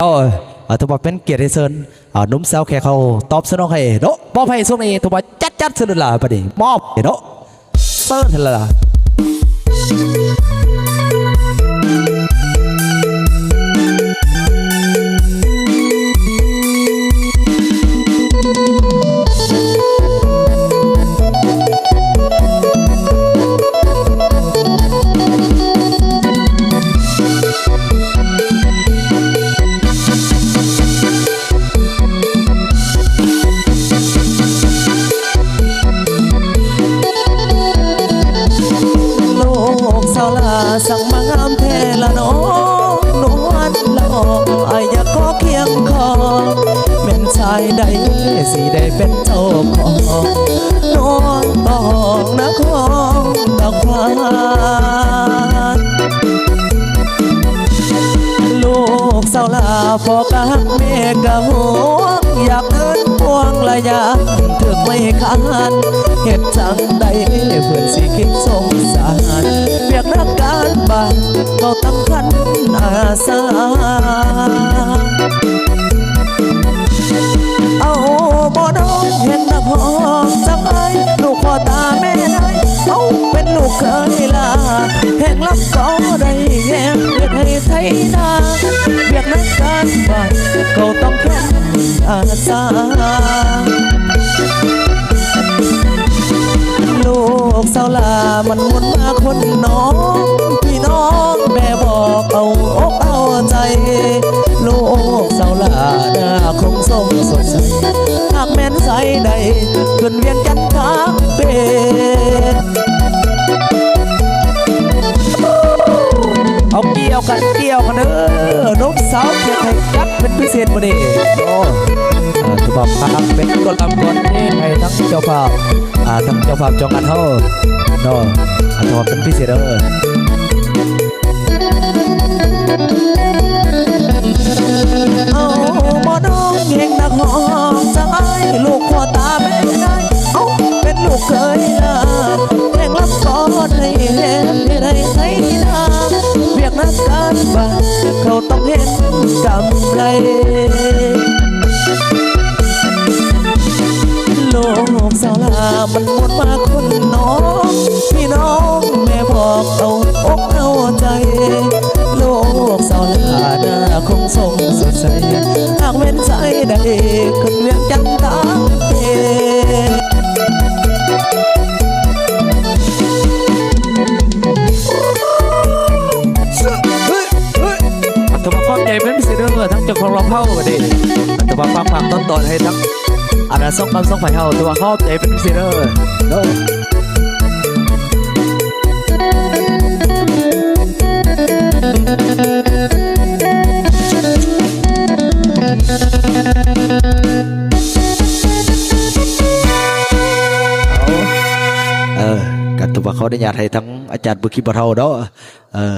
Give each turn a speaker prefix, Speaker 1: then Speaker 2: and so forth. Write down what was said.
Speaker 1: โอ้ยเอาถือว่าเป็นเกียรติเซินนุ่มสาวแค่เขาตอบสนองให้เนาะมอบให้ส่วงนี้ถือว่าจัดจัดสุดละประเดี๋ยวมอบเนาะเซินเถอะละา
Speaker 2: ยใดสิได้เป็นเจ้าของนอนต้องนักของดอกฟ้าลูกสาวลาพอกับแม่กะหัวอยากเอินพวงระยะถึกไม่คันเหตุจังใดเพื่อนสิคิดสงสารเปียกนักการบ้านเขาตั้งคันอาสา ลูกเคยลาแห่งรับก็ได้แห่งเพื่อให้ไทยนาเบียกนักการบ้านเขาต้องแข่อาสาลูกสาวลามันวนมาคนน้องพี่น้องแม่บอกเอาอกเอาใจ ลูกสาวลาหน้าคงสมสดใสหากแม่นใสใดขึ้นเวียงจันทางเป็น
Speaker 1: เอาเกี่ยวกันเกี่ยวกันเด้อนกสาวแค่ให้จัดเป็นพิเศษมาดิโอ้เออถือว่าพักเป็นกฎลำกฎนี่ให้ทั้งเจ้าภาพอ่าทั้งเจ้าภาพจองงานเฮาเนาะอันถือว่าเป็นพิเศษเด้อ
Speaker 2: เอาบ่น้องเฮงนักหองจังไอลูกพ่อตาแม่ได้เอาเป็นลูกเคยลาารบ้านเขาต้องเห็นกำไรโลกสาวลามันหมดมาคนน้องพี่น้องแม่บอกเอาอกเอาใจ โลกสาวลาหน้าคงส่งสดใสหากเว้นใจใดขึ้นเวียงจันทร์ตา เฮา
Speaker 1: ดิอันถือว่าฟังฟังต้นตอนให้ทั้งอันนั้นส่งคำส่งไฟเฮาถือว่าความใหญ่เป็นพิเศษเด้อเนาะเออกันตัวเขาได้ญาติให้ทั้งอาจารย์บุคิบะเทาเนาะเออ